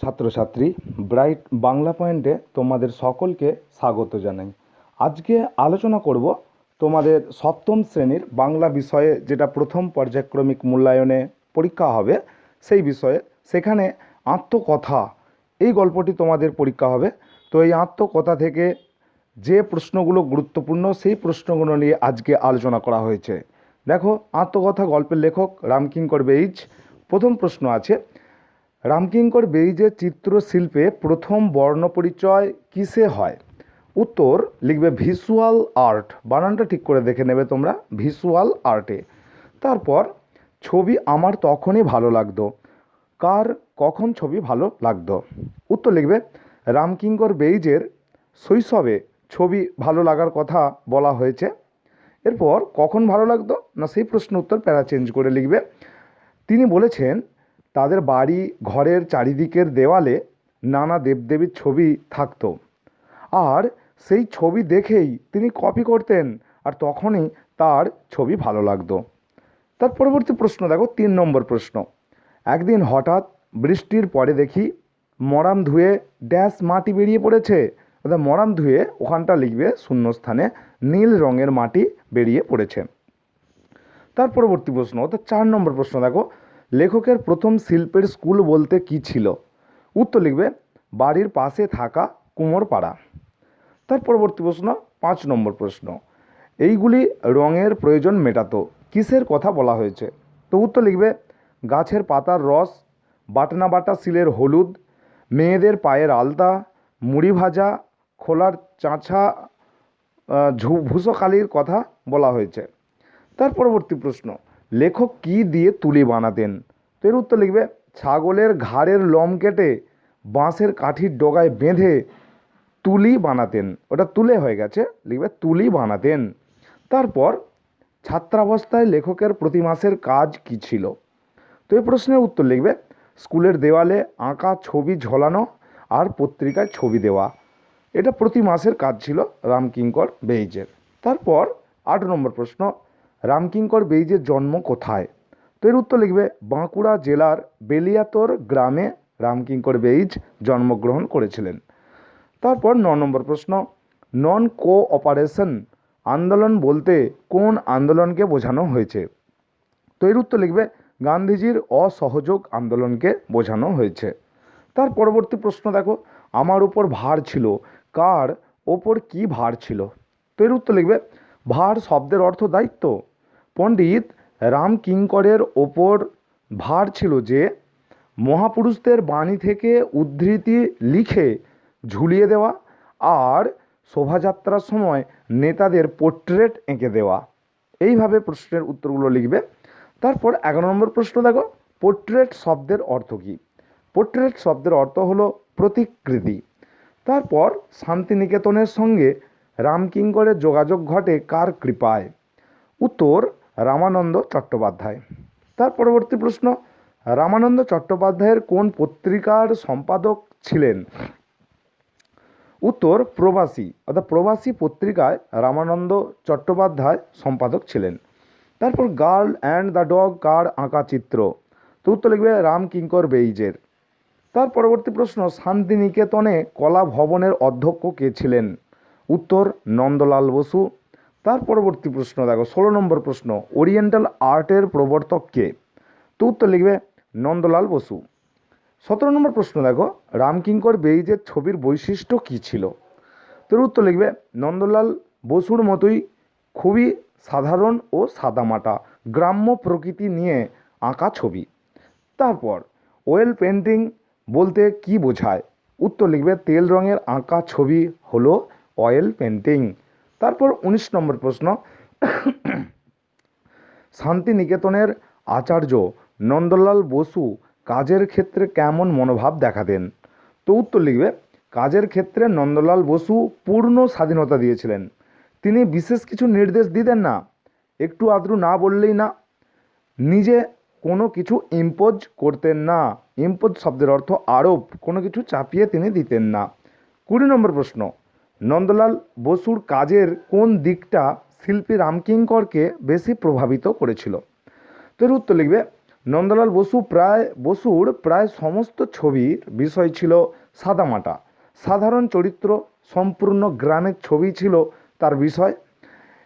ছাত্রছাত্রী, ব্রাইট বাংলা পয়েন্টে তোমাদের সকলকে স্বাগত জানাই। আজকে আলোচনা করব তোমাদের সপ্তম শ্রেণির বাংলা বিষয়ে যেটা প্রথম পর্যায়ক্রমিক মূল্যায়নে পরীক্ষা হবে, সেই বিষয়ে। সেখানে আত্মকথা, এই গল্পটি তোমাদের পরীক্ষা হবে। তো এই আত্মকথা থেকে যে প্রশ্নগুলো গুরুত্বপূর্ণ, সেই প্রশ্নগুলো নিয়ে আজকে আলোচনা করা হয়েছে। দেখো, আত্মকথা গল্পের লেখক রামকিঙ্কর বেইজ। প্রথম প্রশ্ন আছে রামকিঙ্কর বেইজের চিত্রশিল্পে প্রথম বর্ণপরিচয় কিসে হয়? উত্তর, লিখবে ভিজুয়াল আর্ট। বানানটা ঠিক করে দেখে নেবে তোমরা ভিজুয়াল আর্টে। তারপর, ছবি আমার তখনই ভালো লাগতো। কার কখন ছবি ভালো লাগতো? উত্তর লিখবে, রামকিঙ্কর বেইজের শৈশবে ছবি ভালো লাগার কথা বলা হয়েছে। এরপর, কখন ভালো লাগতো? না সেই প্রশ্ন উত্তর প্যারা চেঞ্জ করে লিখবে। তিনি বলেছেন তাদের বাড়ি ঘরের চারিদিকের দেওয়ালে নানা দেবদেবীর ছবি থাকতো। আর সেই ছবি দেখেই তিনি কপি করতেন আর তখনই তার ছবি ভালো লাগতো। তার পরবর্তী প্রশ্ন, দেখো, তিন নম্বর প্রশ্ন। একদিন হঠাৎ বৃষ্টির পরে দেখি মরাম ধুয়ে ড্যাশ মাটি বেরিয়ে পড়েছে। অর্থাৎ মরাম ধুয়ে ওখানটা লিখবে শূন্যস্থানে নীল রঙের মাটি বেরিয়ে পড়েছে। তার পরবর্তী প্রশ্ন, অর্থাৎ চার নম্বর প্রশ্ন, দেখো লেখকের প্রথম শিল্পের স্কুল বলতে কি ছিল? উত্তর লিখবে, বাড়ির পাশে থাকা কুমোরপাড়া। তার পরবর্তী প্রশ্ন, পাঁচ নম্বর প্রশ্ন, এইগুলি রঙের প্রয়োজন মেটাতো, কিসের কথা বলা হয়েছে? তো উত্তর লিখবে, গাছের পাতার রস বাটনা বাটা শিলের হলুদ, মেয়েদের পায়ের আলতা, মুড়ি ভাজা, খোলার চাঁচা ভূষকালির কথা বলা হয়েছে। তার পরবর্তী প্রশ্ন লেখক কি দিয়ে তুলি বানাতেন? তো এর উত্তর লিখবে, ছাগলের ঘাড়ের লম কেটে বাঁশের কাঠির ডগায় বেঁধে তুলি বানাতেন। ওটা তুলে হয়ে গেছে, লিখবে, তুলি বানাতেন। তারপর, ছাত্রাবস্থায় লেখকের প্রতি মাসের কাজ কি ছিল? তো এই প্রশ্নের উত্তর লিখবে, স্কুলের দেওয়ালে আঁকা ছবি ঝোলানো আর পত্রিকায় ছবি দেওয়া। এটা প্রতি মাসের কাজ ছিল রামকিঙ্কর বেইজের। তারপর, আট নম্বর প্রশ্ন রামকিঙ্কর বেইজের জন্ম কোথায়? তো এর উত্তর লিখবে বাঁকুড়া জেলার বেলিয়াতর গ্রামে রামকিঙ্কর বেইজ জন্মগ্রহণ করেছিলেন। তারপর ন নম্বর প্রশ্ন, নন কোঅপারেশন আন্দোলন বলতে কোন আন্দোলনকে বোঝানো হয়েছে? তো এর উত্তর লিখবে গান্ধীজির অসহযোগ আন্দোলনকে বোঝানো হয়েছে। তার পরবর্তী প্রশ্ন দেখো, আমার উপর ভার ছিল, কার ওপর কি ভার ছিল? তো এর উত্তর লিখবে, ভার শব্দের অর্থ দায়িত্ব। পণ্ডিত রাম কিঙ্করের ওপর ভার ছিল যে মহাপুরুষদের বাণী থেকে উদ্ধৃতি লিখে ঝুলিয়ে দেওয়া আর শোভাযাত্রার সময় নেতাদের পোর্ট্রেট এঁকে দেওয়া। এইভাবে প্রশ্নের উত্তরগুলো লিখবে। তারপর এগারো নম্বর প্রশ্ন দেখো। পোর্ট্রেট শব্দের অর্থ কী? পোর্ট্রেট শব্দের অর্থ হলো প্রতিকৃতি। তারপর শান্তিনিকেতনের সঙ্গে রামকিঙ্করের যোগাযোগ ঘটে কার কৃপায়? উত্তর রামানন্দ চট্টোপাধ্যায়। তার পরবর্তী প্রশ্ন, রামানন্দ চট্টোপাধ্যায়ের কোন পত্রিকার সম্পাদক ছিলেন? উত্তর প্রবাসী অর্থাৎ প্রবাসী পত্রিকায় রামানন্দ চট্টোপাধ্যায় সম্পাদক ছিলেন। তারপর গার্ল অ্যান্ড দ্য ডগ, কার আঁকা চিত্র? তো উত্তর লিখবে রাম কিঙ্কর বেইজের। তার পরবর্তী প্রশ্ন, শান্তিনিকেতনে কলা ভবনের অধ্যক্ষ কে ছিলেন? উত্তর, নন্দলাল বসু। তার পরবর্তী প্রশ্ন, দেখো, ষোলো নম্বর প্রশ্ন ওরিয়েন্টাল আর্টের প্রবর্তক কে? তো উত্তর লিখবে নন্দলাল বসু। সতেরো নম্বর প্রশ্ন, দেখো, রামকিঙ্কর বেইজের ছবির বৈশিষ্ট্য কী ছিল? তোর উত্তর লিখবে নন্দলাল বসুর মতোই খুবই সাধারণ ও সাদামাটা, গ্রাম্য প্রকৃতি নিয়ে আঁকা ছবি। তারপর ওয়েল পেন্টিং বলতে কি বোঝায়? উত্তর লিখবে তেল রঙের আঁকা ছবি হলো অয়েল পেন্টিং তারপর উনিশ নম্বর প্রশ্ন। শান্তিনিকেতনের আচার্য নন্দলাল বসু কাজের ক্ষেত্রে কেমন মনোভাব দেখাতেন তো উত্তর লিখবে, কাজের ক্ষেত্রে নন্দলাল বসু পূর্ণ স্বাধীনতা দিয়েছিলেন। তিনি বিশেষ কিছু নির্দেশ দিতেন না। একটু আদ্রু না বললেই না। নিজে কোনো কিছু ইম্পোজ করতেন না। ইম্পোজ শব্দের অর্থ আরোপ, কোনো কিছু চাপিয়ে তিনি দিতেন না। কুড়ি নম্বর প্রশ্ন নন্দলাল বসুর কাজের কোন দিকটা শিল্পী রামকিঙ্করকে বেশি প্রভাবিত করেছিল? তো এর উত্তর লিখবে, নন্দলাল বসু প্রায়, বসুর প্রায় সমস্ত ছবির বিষয় ছিল সাদামাটা। সাধারণ চরিত্র, সম্পূর্ণ গ্রামের ছবি ছিল তার বিষয়।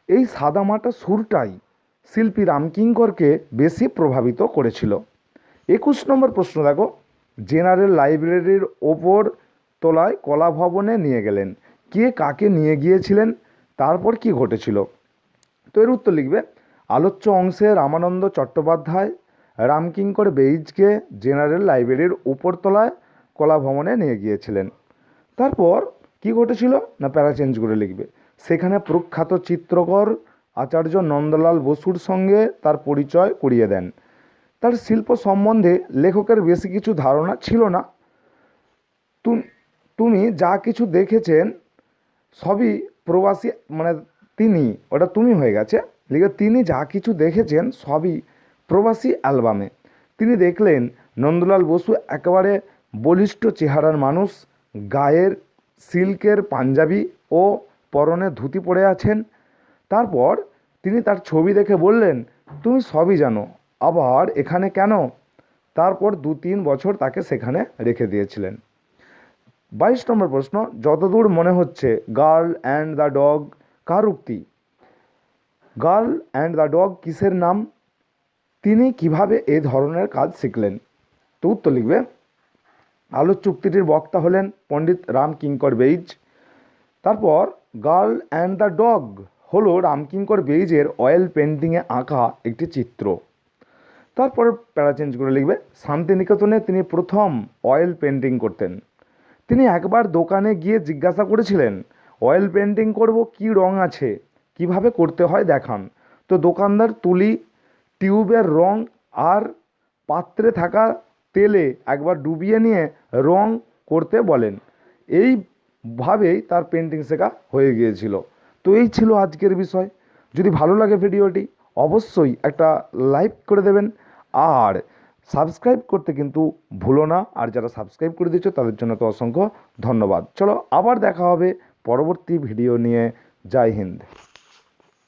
এই সাদামাটা সুরটাই শিল্পী রামকিঙ্করকে বেশি প্রভাবিত করেছিল। একুশ নম্বর প্রশ্ন দেখো, জেনারেল লাইব্রেরির ওপর তলায় কলা ভবনে নিয়ে গেলেন। কে কাকে নিয়ে গিয়েছিলেন, তারপর কি ঘটেছিল? তো এর উত্তর লিখবে, আলোচ্য অংশে রামানন্দ চট্টোপাধ্যায়, রামকিঙ্কর বেইজকে জেনারেল লাইব্রেরির উপরতলায় কলা ভবনে নিয়ে গিয়েছিলেন। তারপর কি ঘটেছিল? না প্যারা চেঞ্জ করে লিখবে, সেখানে প্রখ্যাত চিত্রকর আচার্য নন্দলাল বসুর সঙ্গে তার পরিচয় করিয়ে দেন। তার শিল্প সম্বন্ধে লেখকের বেশি কিছু ধারণা ছিল না। তুম- তুমি যা কিছু দেখেছেন সবই প্রবাসী মানে তিনি ওটা তুমি হয়ে গেছে। লিখে তিনি যা কিছু দেখেছেন সবই প্রবাসী অ্যালবামে। তিনি দেখলেন নন্দলাল বসু একেবারে বলিষ্ঠ চেহারার মানুষ, গায়ের, সিল্কের পাঞ্জাবি ও পরনে ধুতি পরে আছেন। তারপর তিনি তার ছবি দেখে বললেন, তুমি সবই জানো, আবার এখানে কেন? তারপর দু তিন বছর তাকে সেখানে রেখে দিয়েছিলেন। বাইশ নম্বর প্রশ্ন, যতদূর মনে হচ্ছে গার্ল অ্যান্ড দ্য ডগ কার উক্তি? গার্ল অ্যান্ড দ্য ডগ কিসের নাম? তিনি কীভাবে এ ধরনের কাজ শিখলেন? তো উত্তর লিখবে, আলোচ্য চুক্তিটির বক্তা হলেন পণ্ডিত রাম কিঙ্কর বেইজ। তারপর, গার্ল অ্যান্ড দ্য ডগ হলো রামকিঙ্কর বেইজের অয়েল পেন্টিংয়ে আঁকা একটি চিত্র। তারপর প্যারা চেঞ্জ করে লিখবে, শান্তিনিকেতনে তিনি প্রথম অয়েল পেন্টিং করতেন। তিনি একবার দোকানে গিয়ে জিজ্ঞাসা করেছিলেন অয়েল পেন্টিং করব, কি রং আছে? কীভাবে করতে হয় দেখান। তো দোকানদার তুলি, টিউবের রং আর পাত্রে থাকা তেলে একবার ডুবিয়ে নিয়ে রং করতে বলেন। এইভাবেই তার পেন্টিং শেখা হয়ে গিয়েছিল। তো এই ছিল আজকের বিষয়। যদি ভালো লাগে ভিডিওটি, অবশ্যই একটা লাইক করে দেবেন। আর সাবস্ক্রাইব করতে কিন্তু ভুলো না। আর যারা সাবস্ক্রাইব করে দিচ্ছ তাদের জন্য তো অসংখ্য ধন্যবাদ। চলো আবার দেখা হবে পরবর্তী ভিডিও নিয়ে। জয় হিন্দ।